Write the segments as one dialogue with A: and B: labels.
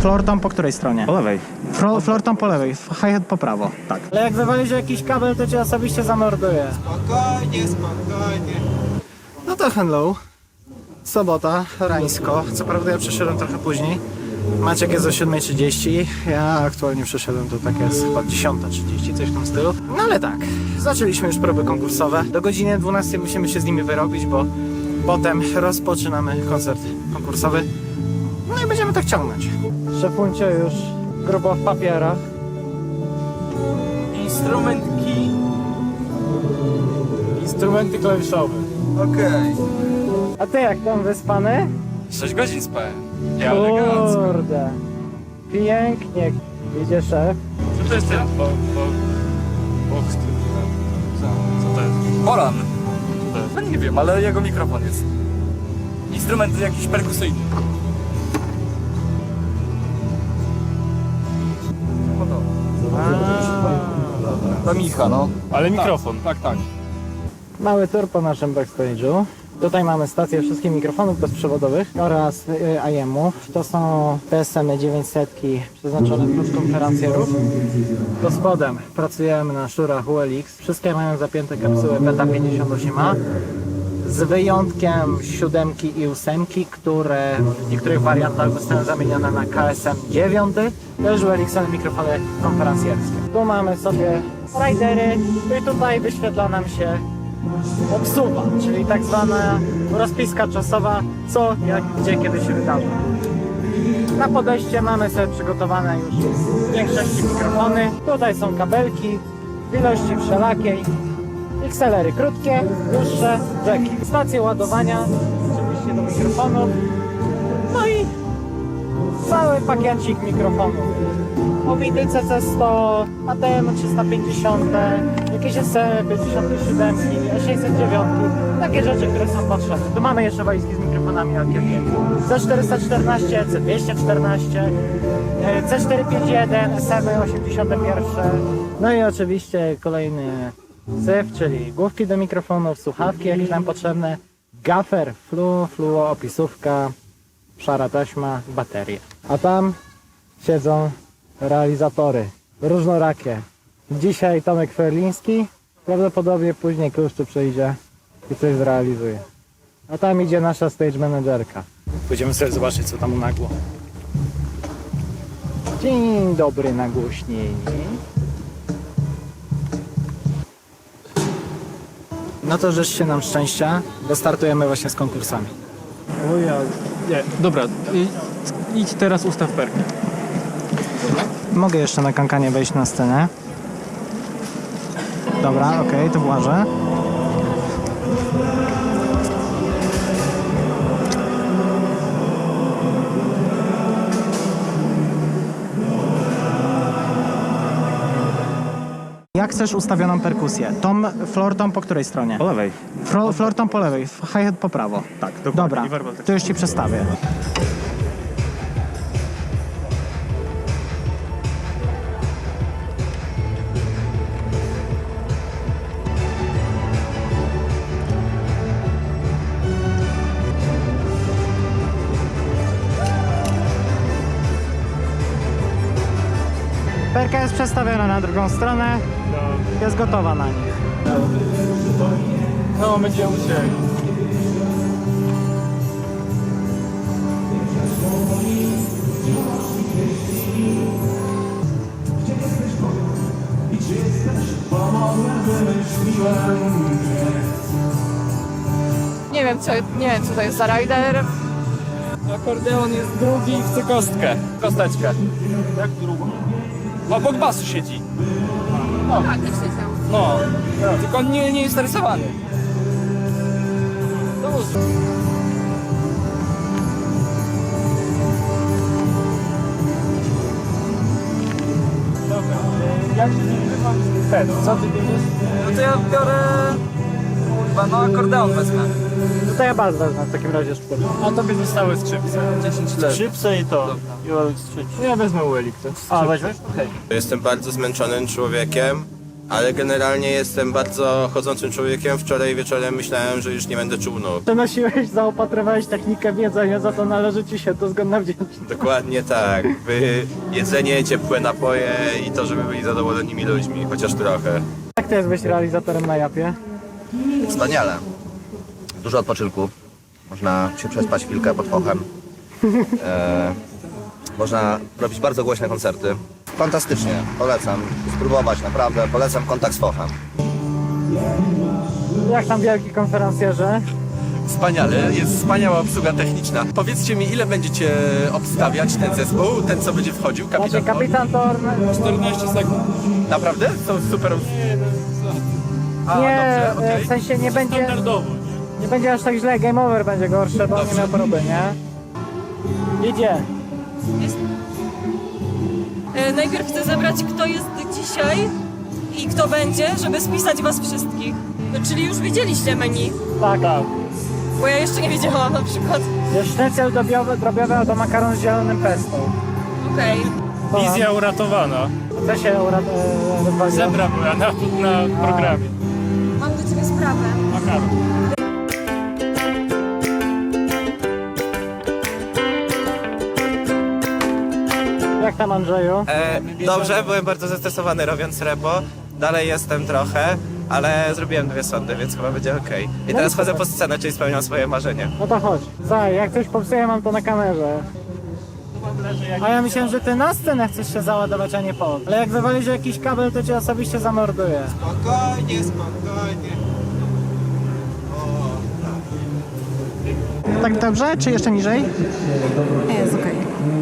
A: Floor tom po której stronie?
B: Po lewej.
A: Fro, floor tom po lewej, hi-hat po prawo. Tak. Ale jak wywalisz jakiś kabel, to cię osobiście zamorduję.
C: Spokojnie, spokojnie.
A: No to hello. Sobota, rańsko. Co prawda ja przyszedłem trochę później. Maciek jest o 7.30, ja aktualnie przyszedłem to tak jest chyba 10.30, coś w tym stylu. No ale tak, zaczęliśmy już próby konkursowe. Do godziny 12 musimy się z nimi wyrobić, bo potem rozpoczynamy koncert konkursowy. No i będziemy tak ciągnąć. Szefuncie już grubo w papierach.
B: Instrument key.
A: Instrumenty klawiszowe.
C: Okej.
A: A ty jak tam wyspany?
B: 6 godzin spałem. Ja elegancko.
A: Kurde. Pięknie. Idzie szef.
B: Co to jest ten bo, bo, box? Co, co to jest? Polan. Co to jest? No nie wiem, ale jego mikrofon jest. Instrument jakiś perkusyjny. To Micha, no. Ale mikrofon. Tak, tak.
A: Mały tour po naszym backstage'u. Tutaj mamy stację wszystkich mikrofonów bezprzewodowych oraz y, IM-ów. To są PSM 900 przeznaczone plus konferencjerów. To spodem pracujemy na szurach ULX. Wszystkie mają zapięte kapsuły Beta 58A. Z wyjątkiem siódemki i ósemki, które w niektórych wariantach zostały zamienione na KSM 9. To już ULX mikrofony konferencjerskie. Tu mamy sobie ridery i tutaj wyświetla nam się obsuwa, czyli tak zwana rozpiska czasowa, co, jak, gdzie, kiedy się wydarzy. Na podejście mamy sobie przygotowane już w większości mikrofony. Tutaj są kabelki w ilości wszelakiej. XLR-y krótkie, dłuższe, rzeki. Stacje ładowania, oczywiście do mikrofonów. No i cały pakiecik mikrofonów. Obity CC100, ATM 350, jakieś SE 57, 609, takie rzeczy, które są potrzebne. Tu mamy jeszcze walizki z mikrofonami AKG. C414, C214, e, C451, SM 81. No i oczywiście kolejny syf, czyli główki do mikrofonów, słuchawki jakieś nam potrzebne, gaffer, flu, fluo, opisówka, szara taśma, baterie. A tam siedzą realizatory różnorakie. Dzisiaj Tomek Ferliński, prawdopodobnie później Kluszczy przyjdzie i coś zrealizuje. A tam idzie nasza stage managerka. Pójdziemy sobie zobaczyć, co tam nagło. Dzień dobry, nagłośnieni. No to życzcie nam szczęścia, bo startujemy właśnie z konkursami.
D: O ja, nie, dobra, i- idź teraz ustaw perkę.
A: Mogę jeszcze na kankanie wejść na scenę. Dobra, okej, to włażę. Jak chcesz ustawioną perkusję? Tom, floor tom po której stronie?
B: Po lewej.
A: Fro, floor tom po lewej, hi-hat po prawo.
B: Tak, dokładnie.
A: Dobra, to już ci przestawię. Jest przestawiona na drugą stronę, jest gotowa na nich.
D: No, będzie uciekł.
E: Nie wiem, co, nie wiem, co to jest za rider.
B: Akordeon jest drugi i chce kostkę. Kosteczkę. Jak drugą? Obok basu siedzi.
E: Tak, też siedział.
B: No. Tylko on nie, nie jest narysowany.
D: Jak się ten? Co ty bierzesz?
B: No to ja biorę... Kurwa, no akordeon wezmę.
A: No to ja bas wezmę w takim razie szpulę.
D: A tobie zostały skrzypce.
B: 10 lat.
D: Skrzypce i to. I ULX 3. Ja wezmę ULX. A, weźmiesz? Okej.
C: Jestem bardzo zmęczonym człowiekiem. ale generalnie jestem bardzo chodzącym człowiekiem. Wczoraj wieczorem myślałem, że już nie będę czuł nóg.
A: Przenosiłeś, zaopatrywałeś technikę w jedzenie, za to należy ci się dozgodna wdzięczność.
C: Dokładnie tak. By jedzenie, ciepłe napoje i to, żeby byli zadowolonymi ludźmi, chociaż trochę.
A: Jak to jest być realizatorem na japie?
F: Wspaniale. Dużo odpoczynku. Można się przespać chwilkę pod fochem. E, można robić bardzo głośne koncerty. Fantastycznie. Polecam spróbować, naprawdę. Polecam kontakt z fochem.
A: Jak tam wielki konferencjerze?
G: Wspaniale, jest wspaniała obsługa techniczna. Powiedzcie mi, ile będziecie obstawiać ten zespół, ten co będzie wchodził, kapitan?
A: Znaczy kapitan Thorn...
B: 14 sekund.
G: Naprawdę? Są super... A,
A: Nie,
G: dobrze, okej.
A: w sensie nie będzie...
D: Standardowo.
A: Nie będzie aż tak źle, game over będzie gorsze, bo on nie miał próby, nie? Idzie.
H: E, Najpierw chcę zebrać, kto jest dzisiaj i kto będzie, żeby spisać was wszystkich. No, czyli już widzieliście menu,
A: Tak.
H: bo ja jeszcze nie wiedziałam na przykład.
A: Jest sznycel drobiowy, drobiowy albo makaron z zielonym pesto.
H: Okej.
D: Wizja uratowana.
A: Co się urat- e?
D: Zebra była na, na programie.
H: Mam do ciebie sprawę.
D: Makaron.
A: Tam Andrzeju?
C: E, dobrze, byłem bardzo zestresowany robiąc repo. Dalej jestem trochę, ale zrobiłem dwie sądy, więc chyba będzie ok. I teraz chodzę po scenę, czyli spełniam swoje marzenie.
A: No to chodź. Zaj, jak coś popsuję, mam to na kamerze. A ja myślałem, że ty na scenę chcesz się załadować, a nie pod. Ale jak wywalisz jakiś kabel, to cię osobiście zamorduję.
C: Spokojnie, spokojnie.
A: Tak dobrze, czy jeszcze niżej?
H: Jest okej.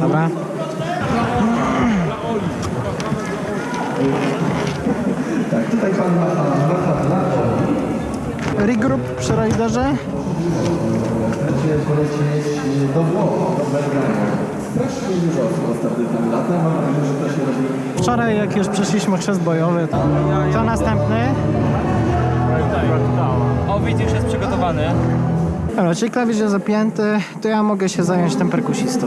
A: Dobra. Regroup przy rajderze. Wczoraj jak już przeszliśmy chrzest bojowy, to, to następny.
D: O, widzisz, jest przygotowany.
A: Dobra, czyli klawisz jest zapięty, to ja mogę się zająć tym perkusistą.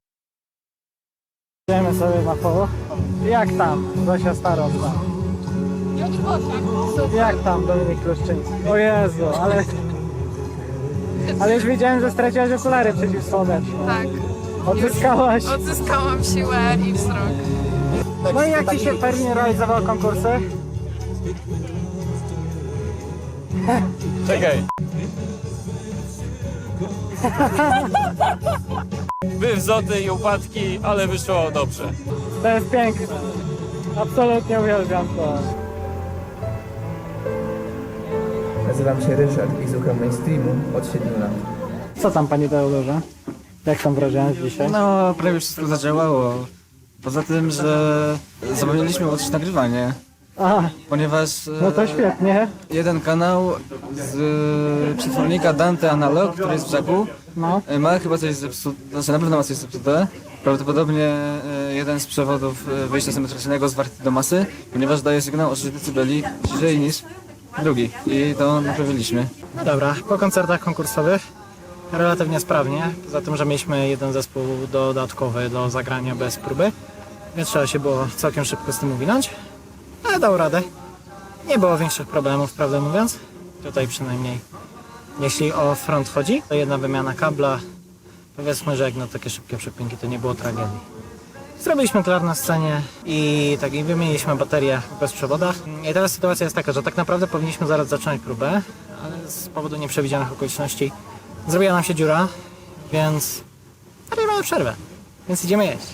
A: Idziemy sobie na poło. Jak tam, Zosia Starosta? Jak tam, Dominik Kluszczyński? O Jezu, ale... Ale już wiedziałem, że straciłaś okulary przeciwsłoneczne.
E: Tak.
A: Odzyskałaś.
E: Odzyskałam siłę i wzrok.
A: No i jak Ci się pewnie realizowały konkursy?
B: Czekaj. Były wzloty i upadki, ale wyszło dobrze.
A: To jest piękne. Absolutnie uwielbiam to.
I: Nazywam się Ryszard i słucham mainstreamu od 7 lat.
A: Co tam Pani Teodorze? Jak tam wrażenia dzisiaj?
J: No, prawie wszystko zadziałało. Poza tym, że zapomnieliśmy odłożyć nagrywanie,
A: Aha,
J: ponieważ e,
A: no to świetnie.
J: jeden kanał z e, przetwornika Dante Analog, który jest w brzegu,
A: No.
J: e, ma chyba coś zepsute, znaczy na pewno ma coś zepsute. Prawdopodobnie e, jeden z przewodów e, wyjścia symetrycznego zwarty do masy, ponieważ daje sygnał o 6 dB ciszej niż drugi. I to naprawiliśmy.
A: No dobra, po koncertach konkursowych relatywnie sprawnie, poza tym, że mieliśmy jeden zespół dodatkowy do zagrania bez próby, więc trzeba się było całkiem szybko z tym uwinąć, ale dał radę. Nie było większych problemów, prawdę mówiąc. Tutaj przynajmniej, jeśli o front chodzi, to jedna wymiana kabla, powiedzmy, że jak na takie szybkie przepinki to nie było tragedii. Zrobiliśmy klar na scenie i tak i wymieniliśmy baterię w bezprzewodach. I teraz sytuacja jest taka, że tak naprawdę powinniśmy zaraz zacząć próbę, ale z powodu nieprzewidzianych okoliczności zrobiła nam się dziura, więc mamy przerwę, więc idziemy jeść.